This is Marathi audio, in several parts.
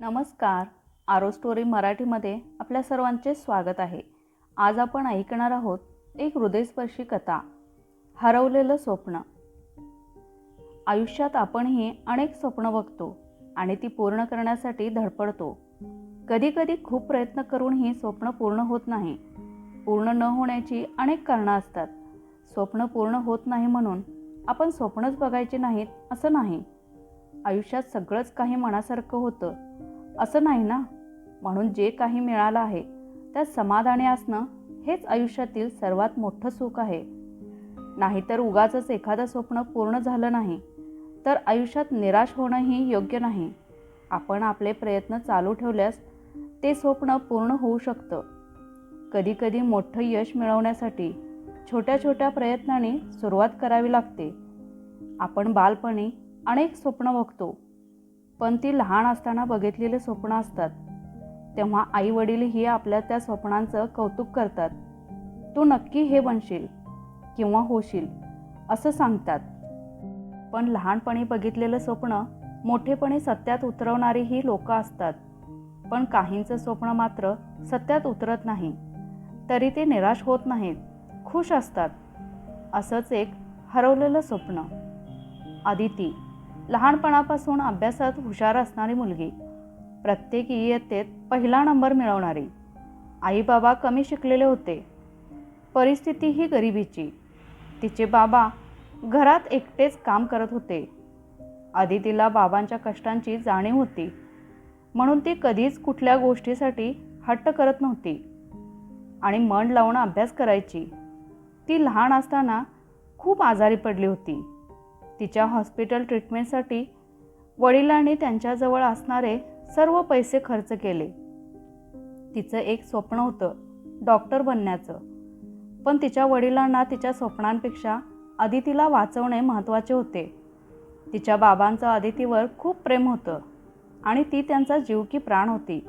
नमस्कार. आरो स्टोरी मराठीमध्ये आपल्या सर्वांचे स्वागत आहे. आज आपण ऐकणार आहोत एक हृदयस्पर्शी कथा हरवलेलं स्वप्न. आयुष्यात आपणही अनेक स्वप्न बघतो आणि ती पूर्ण करण्यासाठी धडपडतो. कधीकधी खूप प्रयत्न करूनही स्वप्न पूर्ण होत नाही. पूर्ण न होण्याची अनेक कारणं असतात. स्वप्न पूर्ण होत नाही म्हणून आपण स्वप्नच बघायचे नाहीत असं नाही. आयुष्यात सगळंच काही मनासारखं होतं. असं नाही ना? म्हणून जे काही मिळालं आहे त्यात समाधानी असणं हेच आयुष्यातील सर्वात मोठं सुख आहे. नाहीतर उगाचंच एखादं स्वप्न पूर्ण झालं नाही तर आयुष्यात निराश होणंही योग्य नाही. आपण आपले प्रयत्न चालू ठेवल्यास ते स्वप्न पूर्ण होऊ शकतं. कधीकधी मोठं यश मिळवण्यासाठी छोट्या छोट्या प्रयत्नांनी सुरुवात करावी लागते. आपण बालपणी अनेक स्वप्न बघतो पण ती लहान असताना बघितलेले स्वप्न असतात. तेव्हा आई वडीलही आपल्या त्या स्वप्नांचं कौतुक करतात. तू नक्की हे बनशील किंवा होशील असं सांगतात. पण लहानपणी बघितलेलं स्वप्न मोठेपणी सत्यात उतरवणारी ही लोकं असतात. पण काहींचं स्वप्न मात्र सत्यात उतरत नाही. तरी ते निराश होत नाहीत खुश असतात असंच एक हरवलेलं स्वप्न. आदिती लहानपणापासून अभ्यासात हुशार असणारी मुलगी. प्रत्येक इयत्तेत पहिला नंबर मिळवणारी. आई बाबा कमी शिकलेले होते. परिस्थिती ही गरिबीची. तिचे बाबा घरात एकटेच काम करत होते. आदितीला बाबांच्या कष्टांची जाणीव होती. म्हणून ती कधीच कुठल्या गोष्टीसाठी हट्ट करत नव्हती. आणि मन लावून अभ्यास करायची. ती लहान असताना खूप आजारी पडली होती. तिच्या हॉस्पिटल ट्रीटमेंटसाठी वडिलांनी त्यांच्याजवळ असणारे सर्व पैसे खर्च केले. तिचं एक स्वप्न होतं डॉक्टर बनण्याचं. पण तिच्या वडिलांना तिच्या स्वप्नांपेक्षा आदितीला वाचवणे महत्त्वाचे होते. तिच्या बाबांचं आदितीवर खूप प्रेम होतं आणि ती त्यांचा जीव की प्राण होती.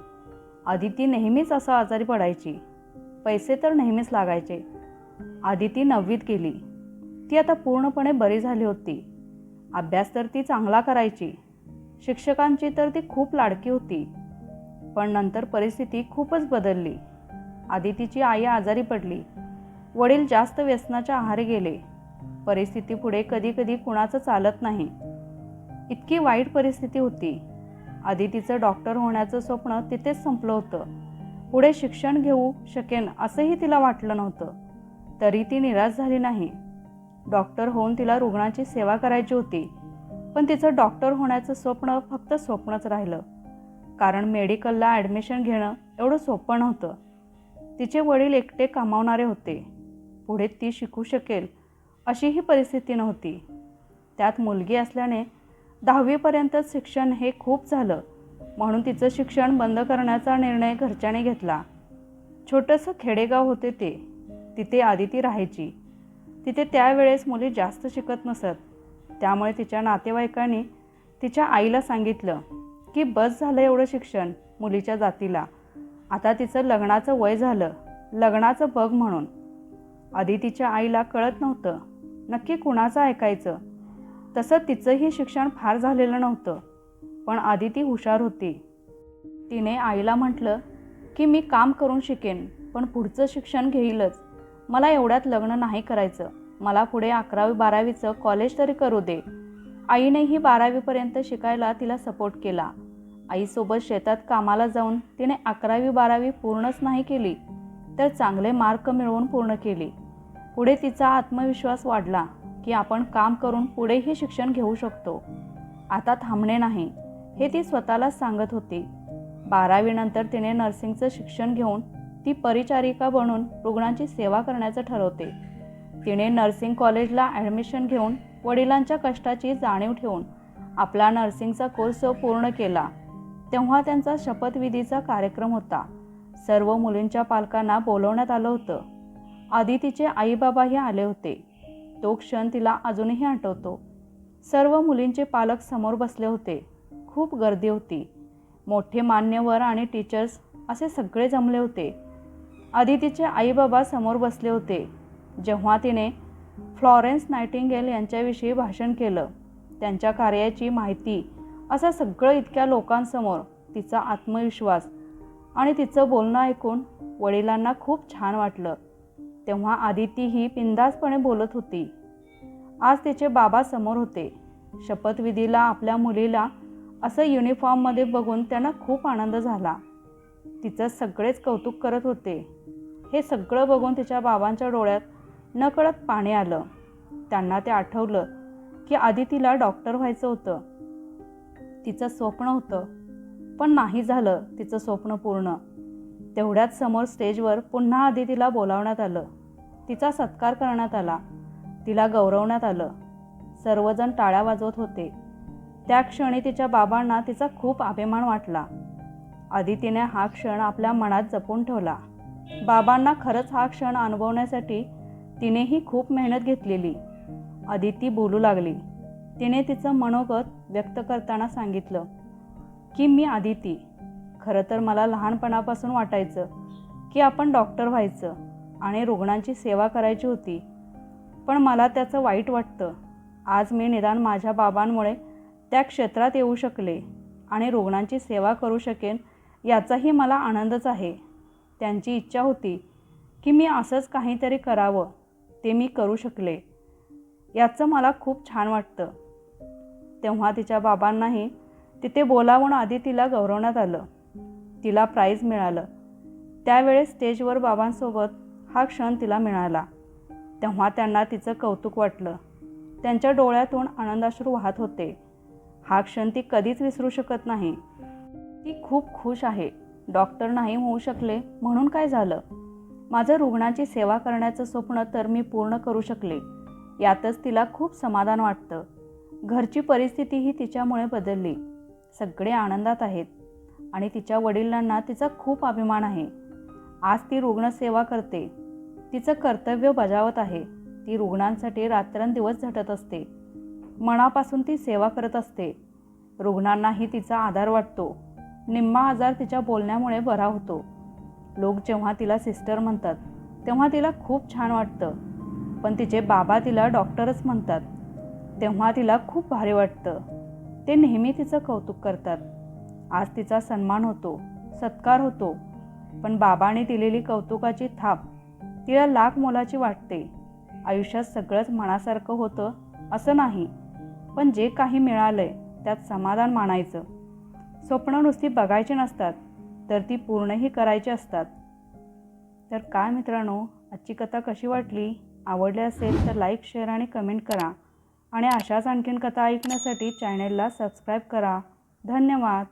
आदिती नेहमीच असं आजारी पडायची. पैसे तर नेहमीच लागायचे. आदिती नववीत गेली. ती आता पूर्णपणे बरी झाली होती. अभ्यास तर ती चांगला करायची. शिक्षकांची तर ती खूप लाडकी होती. पण नंतर परिस्थिती खूपच बदलली. आधी तिची आई आजारी पडली. वडील जास्त व्यसनाच्या आहारी गेले. परिस्थिती पुढे कधी कधी कुणाचं चालत नाही. इतकी वाईट परिस्थिती होती. आधी तिचं डॉक्टर होण्याचं स्वप्न तिथेच संपलं होतं. पुढे शिक्षण घेऊ शकेन असंही तिला वाटलं नव्हतं. तरी ती निराश झाली नाही. डॉक्टर होऊन तिला रुग्णाची सेवा करायची होती. पण तिचं डॉक्टर होण्याचं स्वप्न फक्त स्वप्नच राहिलं. कारण मेडिकलला ॲडमिशन घेणं एवढं सोपं नव्हतं. तिचे वडील एकटे कमावणारे होते. पुढे ती शिकू शकेल अशीही परिस्थिती नव्हती. त्यात मुलगी असल्याने दहावीपर्यंतच शिक्षण हे खूप झालं. म्हणून तिचं शिक्षण बंद करण्याचा निर्णय घरच्याने घेतला. छोटंसं खेडेगाव होते ते. तिथे आदिती राहायची. तिथे त्यावेळेस मुली जास्त शिकत नसत. त्यामुळे तिच्या नातेवाईकांनी तिच्या आईला सांगितलं की बस झालं एवढं शिक्षण मुलीच्या जातीला. आता तिचं लग्नाचं वय झालं. लग्नाचं बघ म्हणून. आधी तिच्या आईला कळत नव्हतं. नक्की कुणाचं ऐकायचं? तसं तिचंही शिक्षण फार झालेलं नव्हतं. पण आधी ती हुशार होती. तिने आईला म्हटलं की मी काम करून शिकेन पण पुढचं शिक्षण घेईलच. मला एवढ्यात लग्न नाही करायचं. मला पुढे अकरावी बारावीचं कॉलेज तरी करू दे. आईनेही बारावीपर्यंत शिकायला तिला सपोर्ट केला. आईसोबत शेतात कामाला जाऊन तिने अकरावी बारावी पूर्णच नाही केली तर चांगले मार्क मिळवून पूर्ण केली. पुढे तिचा आत्मविश्वास वाढला की आपण काम करून पुढेही शिक्षण घेऊ शकतो. आता थांबणे नाही हे ती स्वतःलाच सांगत होती. बारावीनंतर तिने नर्सिंगचं शिक्षण घेऊन ती परिचारिका बनून रुग्णांची सेवा करण्याचं ठरवते. तिने नर्सिंग कॉलेजला ॲडमिशन घेऊन वडिलांच्या कष्टाची जाणीव ठेवून आपला नर्सिंगचा कोर्स पूर्ण केला. तेव्हा त्यांचा शपथविधीचा कार्यक्रम होता. सर्व मुलींच्या पालकांना बोलवण्यात आलं होतं. आदितीचे आईबाबाही आले होते. तो क्षण तिला अजूनही आठवतो. सर्व मुलींचे पालक समोर बसले होते. खूप गर्दी होती. मोठे मान्यवर आणि टीचर्स असे सगळे जमले होते. आदितीचे आईबाबा समोर बसले होते. जेव्हा तिने फ्लॉरेन्स नायटिंगेल यांच्याविषयी भाषण केलं त्यांच्या कार्याची माहिती असं सगळं इतक्या लोकांसमोर तिचा आत्मविश्वास आणि तिचं बोलणं ऐकून वडिलांना खूप छान वाटलं. तेव्हा आदिती ही बिंदासपणे बोलत होती. आज तिचे बाबा समोर होते. शपथविधीला आपल्या मुलीला असं युनिफॉर्ममध्ये बघून त्यांना खूप आनंद झाला. तिचं सगळेच कौतुक करत होते. हे सगळं बघून तिच्या बाबांच्या डोळ्यात नकळत पाणी आलं. त्यांना ते आठवलं की आधी तिला डॉक्टर व्हायचं होतं. तिचं स्वप्न होतं पण नाही झालं तिचं स्वप्न पूर्ण. तेवढ्याच समोर स्टेजवर पुन्हा आधी तिला बोलावण्यात आलं. तिचा सत्कार करण्यात आला. तिला गौरवण्यात आलं. सर्वजण टाळ्या वाजवत होते. त्या क्षणी तिच्या बाबांना तिचा खूप अभिमान वाटला. आदितीने हा क्षण आपल्या मनात जपून ठेवला. बाबांना खरंच हा क्षण अनुभवण्यासाठी तिनेही खूप मेहनत घेतलेली. आदिती बोलू लागली. तिने तिचं मनोगत व्यक्त करताना सांगितलं की मी आदिती खरं तर मला लहानपणापासून वाटायचं की आपण डॉक्टर व्हायचं आणि रुग्णांची सेवा करायची होती पण मला त्याचं वाईट वाटतं. आज मी निदान माझ्या बाबांमुळे त्या क्षेत्रात येऊ शकले आणि रुग्णांची सेवा करू शकेन याचाही मला आनंदच आहे. त्यांची इच्छा होती की मी असंच काहीतरी करावं ते मी करू शकले. याचं मला खूप छान वाटतं. तेव्हा तिच्या बाबांनाही तिथे बोलावून आधी तिला गौरवण्यात आलं. तिला प्राईज मिळालं. त्यावेळेस स्टेजवर बाबांसोबत हा क्षण तिला मिळाला. तेव्हा त्यांना तिचं कौतुक वाटलं. त्यांच्या डोळ्यातून आनंदाश्रू वाहत होते. हा क्षण ती कधीच विसरू शकत नाही. ती खूप खुश आहे. डॉक्टर नाही होऊ शकले म्हणून काय झालं? माझं रुग्णाची सेवा करण्याचं स्वप्न तर मी पूर्ण करू शकले. यातच तिला खूप समाधान वाटतं. घरची परिस्थितीही तिच्यामुळे बदलली. सगळे आनंदात आहेत. आणि तिच्या वडिलांना तिचा खूप अभिमान आहे. आज ती रुग्णसेवा करते. तिचं कर्तव्य बजावत आहे. ती रुग्णांसाठी रात्रंदिवस झटत असते. मनापासून ती सेवा करत असते. रुग्णांनाही तिचा आधार वाटतो. निम्मा आजार तिच्या बोलण्यामुळे बरा होतो. लोक जेव्हा तिला सिस्टर म्हणतात तेव्हा तिला खूप छान वाटतं. पण तिचे बाबा तिला डॉक्टरच म्हणतात. तेव्हा तिला खूप भारी वाटतं. ते नेहमी तिचं कौतुक करतात. आज तिचा सन्मान होतो सत्कार होतो. पण बाबाने दिलेली कौतुकाची थाप तिला लाख मोलाची वाटते. आयुष्यात सगळंच मनासारखं होतं असं नाही. पण जे काही मिळालंय त्यात समाधान मानायचं. स्वप्न नुसती बघायची नसतात तर ती पूर्णही करायची असतात. तर काय मित्रांनो आजची कथा कशी वाटली? आवडली असेल तर लाईक शेअर आणि कमेंट करा. आणि अशाच आणखीन कथा ऐकण्यासाठी चॅनेलला सबस्क्राईब करा. धन्यवाद.